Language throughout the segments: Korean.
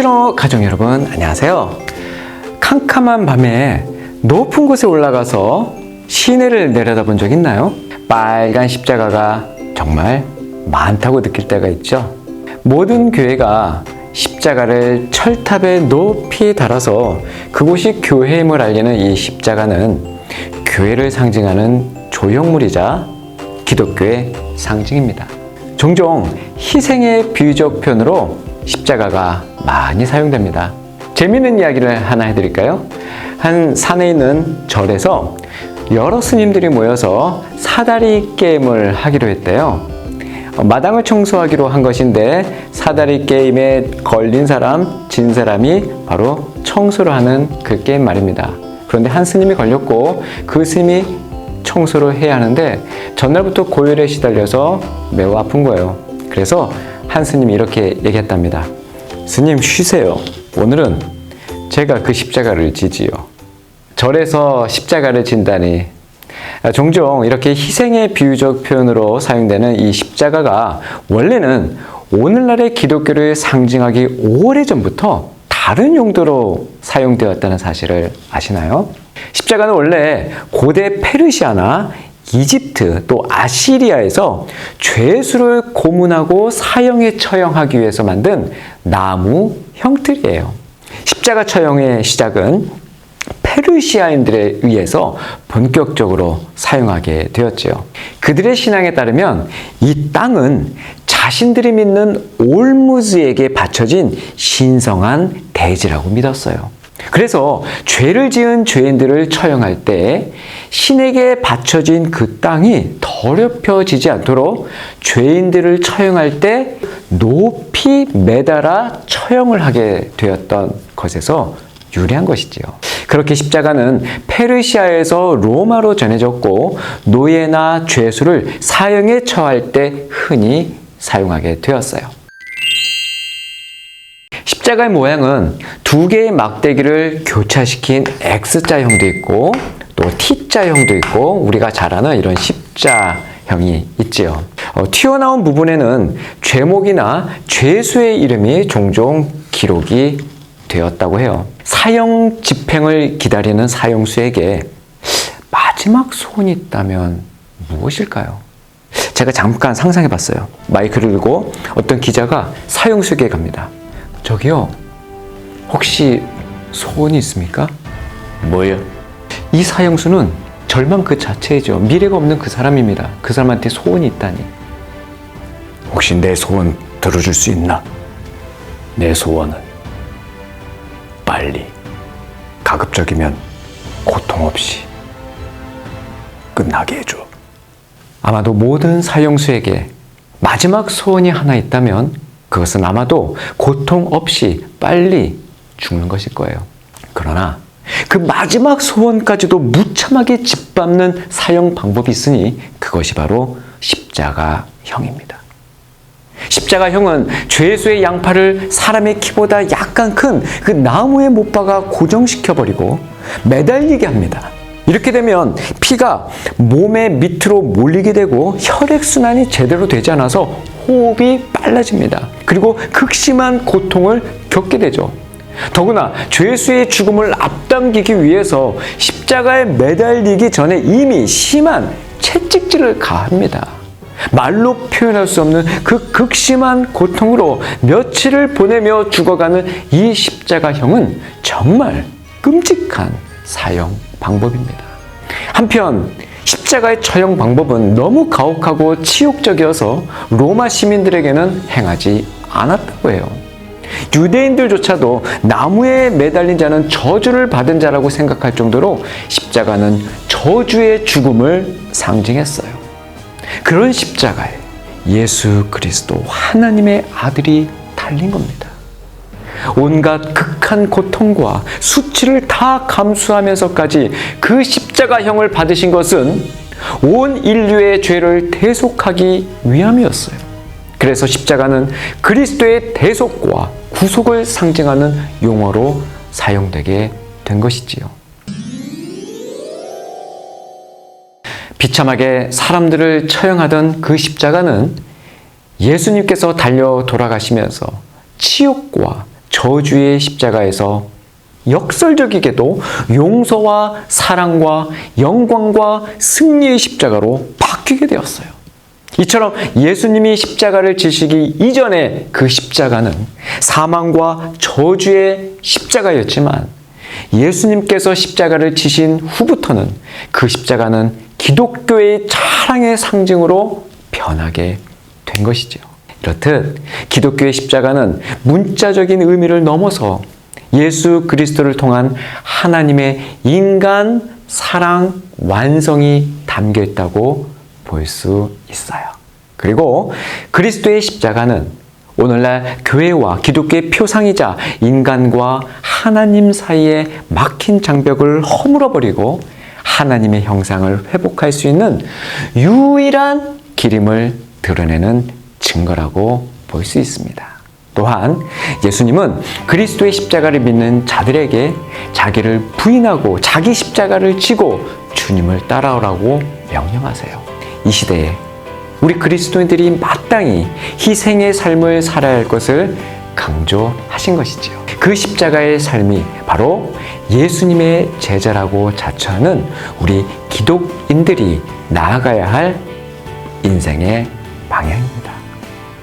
박진호 가족 여러분 안녕하세요. 캄캄한 밤에 높은 곳에 올라가서 시내를 내려다본 적 있나요? 빨간 십자가가 정말 많다고 느낄 때가 있죠. 모든 교회가 십자가를 철탑에 높이 달아서 그곳이 교회임을 알리는 이 십자가는 교회를 상징하는 조형물이자 기독교의 상징입니다. 종종 희생의 비유적 표현으로 십자가가 많이 사용됩니다. 재미있는 이야기를 하나 해드릴까요? 한 산에 있는 절에서 여러 스님들이 모여서 사다리 게임을 하기로 했대요. 어, 마당을 청소하기로 한 것인데 사다리 게임에 걸린 사람, 진 사람이 바로 청소를 하는 그 게임 말입니다. 그런데 한 스님이 걸렸고 그 스님이 청소를 해야 하는데 전날부터 고열에 시달려서 매우 아픈 거예요. 그래서 한 스님이 이렇게 얘기했답니다. 스님 쉬세요. 오늘은 제가 그 십자가를 지지요. 절에서 십자가를 진다니 아, 종종 이렇게 희생의 비유적 표현으로 사용되는 이 십자가가 원래는 오늘날의 기독교를 상징하기 오래전부터 다른 용도로 사용되었다는 사실을 아시나요? 십자가는 원래 고대 페르시아나 이집트 또 아시리아에서 죄수를 고문하고 사형에 처형하기 위해서 만든 나무 형틀이에요. 십자가 처형의 시작은 페르시아인들에 의해서 본격적으로 사용하게 되었지요. 그들의 신앙에 따르면 이 땅은 자신들이 믿는 올무즈에게 바쳐진 신성한 대지라고 믿었어요. 그래서 죄를 지은 죄인들을 처형할 때 신에게 바쳐진 그 땅이 더럽혀지지 않도록 죄인들을 처형할 때 높이 매달아 처형을 하게 되었던 것에서 유래한 것이지요. 그렇게 십자가는 페르시아에서 로마로 전해졌고 노예나 죄수를 사형에 처할 때 흔히 사용하게 되었어요. 십자가의 모양은 두 개의 막대기를 교차시킨 X자형도 있고 또 T자형도 있고 우리가 잘 아는 이런 십자형이 있지요. 어, 튀어나온 부분에는 죄목이나 죄수의 이름이 종종 기록이 되었다고 해요. 사형 집행을 기다리는 사형수에게 마지막 소원이 있다면 무엇일까요? 제가 잠깐 상상해 봤어요. 마이크를 들고 어떤 기자가 사형수에게 갑니다. 저기요, 혹시 소원이 있습니까? 뭐요? 이 사형수는 절망 그 자체이죠. 미래가 없는 그 사람입니다. 그 사람한테 소원이 있다니. 혹시 내 소원 들어줄 수 있나? 내 소원은 빨리 가급적이면 고통 없이 끝나게 해줘. 아마도 모든 사형수에게 마지막 소원이 하나 있다면 그것은 아마도 고통 없이 빨리 죽는 것일 거예요. 그러나 그 마지막 소원까지도 무참하게 짓밟는 사형 방법이 있으니 그것이 바로 십자가형입니다. 십자가형은 죄수의 양팔을 사람의 키보다 약간 큰 그 나무에 못 박아 고정시켜 버리고 매달리게 합니다. 이렇게 되면 피가 몸의 밑으로 몰리게 되고 혈액순환이 제대로 되지 않아서 호흡이 빨라집니다. 그리고 극심한 고통을 겪게 되죠. 더구나 죄수의 죽음을 앞당기기 위해서 십자가에 매달리기 전에 이미 심한 채찍질을 가합니다. 말로 표현할 수 없는 그 극심한 고통으로 며칠을 보내며 죽어가는 이 십자가형은 정말 끔찍한 사형 방법입니다. 한편 십자가의 처형 방법은 너무 가혹하고 치욕적이어서 로마 시민들에게는 행하지 않았다고 해요. 유대인들조차도 나무에 매달린 자는 저주를 받은 자라고 생각할 정도로 십자가는 저주의 죽음을 상징했어요. 그런 십자가에 예수 그리스도 하나님의 아들이 달린 겁니다. 온갖 극한 고통과 수치를 다 감수하면서까지 그 십자가형을 받으신 것은 온 인류의 죄를 대속하기 위함이었어요. 그래서 십자가는 그리스도의 대속과 구속을 상징하는 용어로 사용되게 된 것이지요. 비참하게 사람들을 처형하던 그 십자가는 예수님께서 달려 돌아가시면서 치욕과 저주의 십자가에서 역설적이게도 용서와 사랑과 영광과 승리의 십자가로 바뀌게 되었어요. 이처럼 예수님이 십자가를 지시기 이전에 그 십자가는 사망과 저주의 십자가였지만 예수님께서 십자가를 지신 후부터는 그 십자가는 기독교의 자랑의 상징으로 변하게 된 것이죠. 이렇듯 기독교의 십자가는 문자적인 의미를 넘어서 예수 그리스도를 통한 하나님의 인간 사랑 완성이 담겨 있다고 볼 수 있어요. 그리고 그리스도의 십자가는 오늘날 교회와 기독교의 표상이자 인간과 하나님 사이에 막힌 장벽을 허물어버리고 하나님의 형상을 회복할 수 있는 유일한 기림을 드러내는 증거라고 볼 수 있습니다. 또한 예수님은 그리스도의 십자가를 믿는 자들에게 자기를 부인하고 자기 십자가를 지고 주님을 따라오라고 명령하세요. 이 시대에 우리 그리스도인들이 마땅히 희생의 삶을 살아야 할 것을 강조하신 것이지요. 그 십자가의 삶이 바로 예수님의 제자라고 자처하는 우리 기독인들이 나아가야 할 인생의 방향입니다.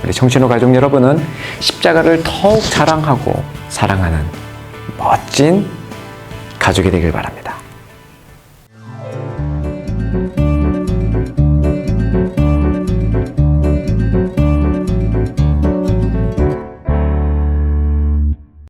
우리 청신호 가족 여러분은 십자가를 더욱 자랑하고 사랑하는 멋진 가족이 되길 바랍니다.